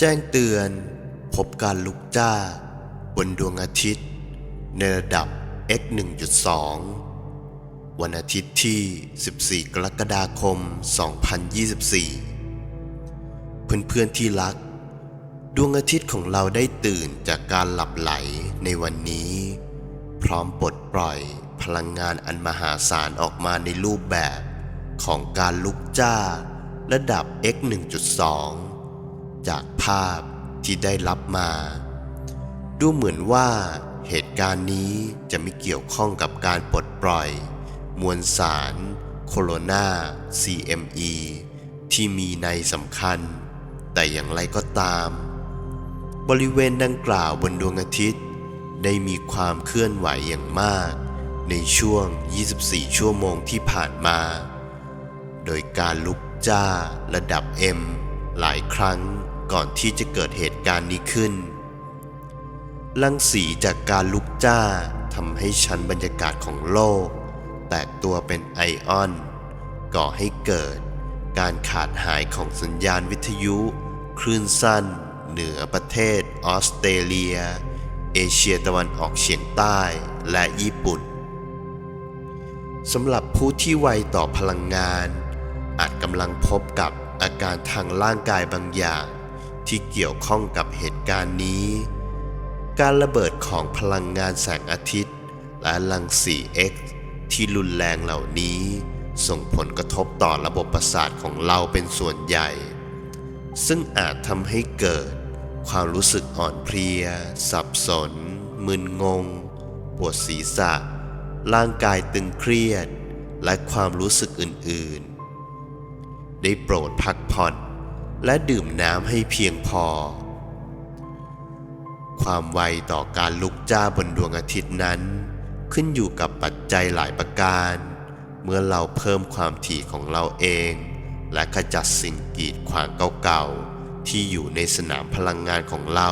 แจ้งเตือนพบการลุกจ้า บนดวงอาทิตย์ ในระดับ x 1.2 วันอาทิตย์ที่ 14 กรกฎาคม 2024 เพื่อนๆที่รัก ดวงอาทิตย์ของเราได้ตื่นจากการหลับไหลในวันนี้ พร้อมปลดปล่อยพลังงานอันมหาศาลออกมาในรูปแบบของการลุกจ้า ระดับ x 1.2 จากภาพที่ได้รับมา ดูเหมือนว่าเหตุการณ์นี้จะไม่เกี่ยวข้องกับการปลดปล่อย มวลสารโคโรนา CME ที่มีในสำคัญ แต่อย่างไรก็ตาม บริเวณดังกล่าวบนดวงอาทิตย์ ได้มีความเคลื่อนไหวอย่างมาก ในช่วง 24 ชั่วโมงที่ผ่านมา โดยการลุกจ้าระดับ M หลายครั้ง ก่อนที่จะเกิดเหตุการณ์นี้ขึ้น รังสีจากการลุกจ้าทำให้ชั้นบรรยากาศของโลก แตกตัวเป็นไอออน ก่อให้เกิดการขาดหายของสัญญาณวิทยุ คลื่นสั้น เหนือประเทศออสเตรเลีย เอเชียตะวันออกเฉียงใต้และญี่ปุ่นสำหรับผู้ที่ไวต่อพลังงาน อาจกำลังพบกับอาการทางร่างกายบางอย่าง ที่เกี่ยวข้องกับเหตุการณ์นี้ การระเบิดของพลังงานแสงอาทิตย์ และรังสี X ที่รุนแรงเหล่านี้ ส่งผลกระทบต่อระบบประสาทของเราเป็นส่วนใหญ่ ซึ่งอาจทำให้เกิด ความรู้สึกอ่อนเพลีย สับสน มึนงง ปวดศีรษะ ร่างกายตึงเครียด และความรู้สึกอื่น ๆ ได้โปรดพักผ่อน และดื่มน้ำให้เพียงพอ ความไวต่อการลุกจ้าบนดวงอาทิตย์นั้น ขึ้นอยู่กับปัจจัยหลายประการ เมื่อเราเพิ่มความถี่ของเราเอง และขจัดสิ่งกีดขวางเก่าๆ ที่อยู่ในสนามพลังงานของเรา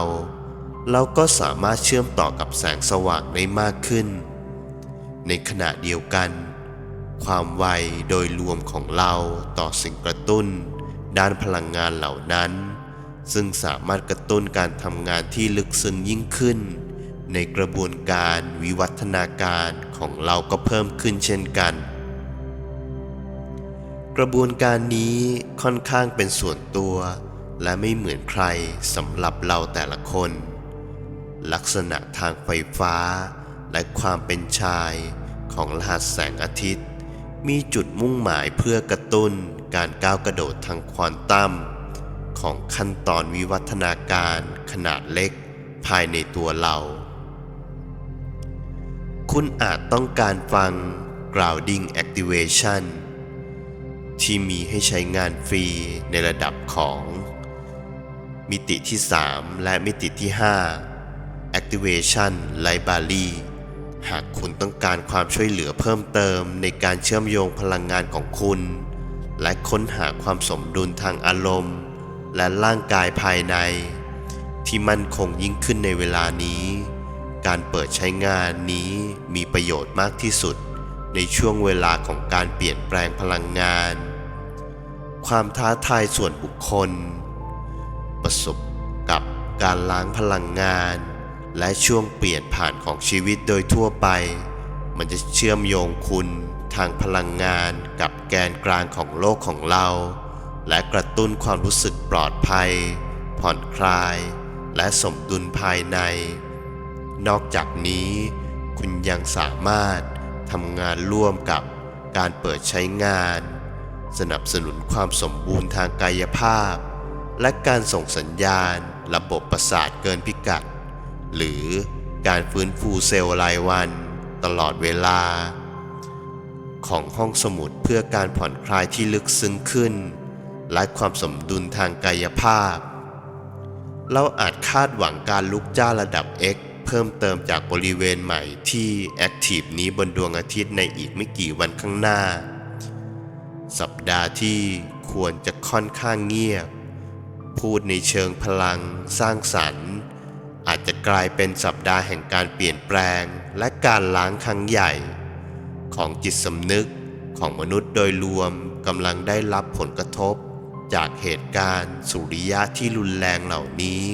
เราก็สามารถเชื่อมต่อกับแสงสว่างได้มากขึ้น ในขณะเดียวกัน ความไวโดยรวมของเราต่อสิ่งกระตุ้น ด้านพลังงานเหล่านั้น ซึ่งสามารถกระตุ้นการทำงานที่ลึกซึ้งยิ่งขึ้น ในกระบวนการวิวัฒนาการของเราก็เพิ่มขึ้นเช่นกัน กระบวนการนี้ค่อนข้างเป็นส่วนตัว และไม่เหมือนใครสำหรับเราแต่ละคน ลักษณะทางไฟฟ้าและความเป็นชายของรหัสแสงอาทิตย์ มีจุดมุ่งหมายเพื่อกระตุ้นการก้าวกระโดดทางควอนตัมของขั้นตอนวิวัฒนาการขนาดเล็กภายในตัวเรา คุณอาจต้องการฟัง grounding activation ที่มีให้ใช้งานฟรีในระดับของ มิติที่ 3 และมิติที่ 5 activation library หากคุณต้องการความช่วยเหลือเพิ่มเติมในการเชื่อมโยงพลังงานของคุณ และค้นหาความสมดุลทางอารมณ์ และร่างกายภายใน ที่มั่นคงยิ่งขึ้นในเวลานี้ การเปิดใช้งานนี้มีประโยชน์มากที่สุดในช่วงเวลาของการเปลี่ยนแปลงพลังงาน ความท้าทายส่วนบุคคล ประสบกับการล้างพลังงาน และช่วงเปลี่ยนผ่านของชีวิตโดยทั่วไป มันจะเชื่อมโยงคุณทางพลังงานกับแกนกลางของโลกของเรา และกระตุ้นความรู้สึกปลอดภัย ผ่อนคลาย และสมดุลภายใน นอกจากนี้ คุณยังสามารถทำงานร่วมกับการเปิดใช้งาน สนับสนุนความสมบูรณ์ทางกายภาพ และการส่งสัญญาณระบบประสาทเกินพิกัด หรือการฟื้นฟูเซลล์รายวันตลอดเวลา ของห้องสมุดเพื่อการผ่อนคลายที่ลึกซึ้งขึ้น และความสมดุลทางกายภาพ เราอาจคาดหวังการลุกจ้าระดับ X เพิ่มเติมจากบริเวณใหม่ที่แอคทีฟนี้บนดวงอาทิตย์ในอีกไม่กี่วันข้างหน้า สัปดาห์ที่ควรจะค่อนข้างเงียบ พูดในเชิงพลังสร้างสรรค์ จจะกลายเป็นสัปดาห์แห่งการเปลี่ยนแปลงและการล้างครั้งใหญ่ ของจิตสำนึกของมนุษย์โดยรวมกำลังได้รับผลกระทบ จากเหตุการณ์สุริยะที่รุนแรงเหล่านี้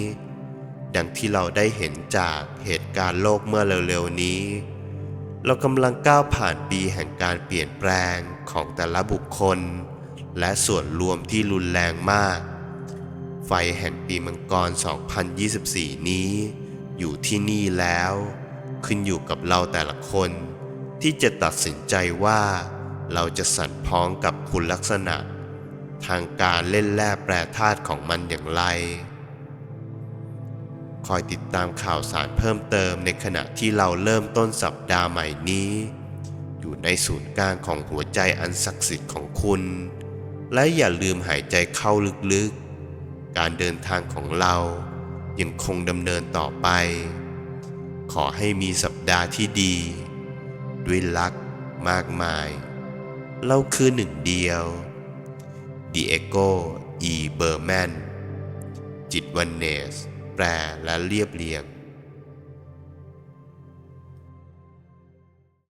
ดังที่เราได้เห็นจากเหตุการณ์โลกเมื่อเร็วๆนี้ เรากำลังก้าวผ่านปีแห่งการเปลี่ยนแปลงของแต่ละบุคคล และส่วนรวมที่รุนแรงมากไฟแห่งปีมังกร 2024 นี้ อยู่ที่นี่แล้ว ขึ้นอยู่กับเราแต่ละคน ที่จะตัดสินใจว่า เราจะสั่นพ้องกับคุณลักษณะ ทางการเล่นแร่แปรธาตุของมันอย่างไร คอยติดตามข่าวสารเพิ่มเติมในขณะที่เราเริ่มต้นสัปดาห์ใหม่นี้ อยู่ในศูนย์กลางของหัวใจอันศักดิ์สิทธิ์ของคุณ และอย่าลืมหายใจเข้าลึกๆ การเดินทางของเรา ยังคงดำเนินต่อไป ขอให้มีสัปดาห์ที่ดี ด้วยรักมากมาย เราคือหนึ่งเดียวดิเอโกอีเบอร์แมนจิตวันเนส แปลและเรียบเรียง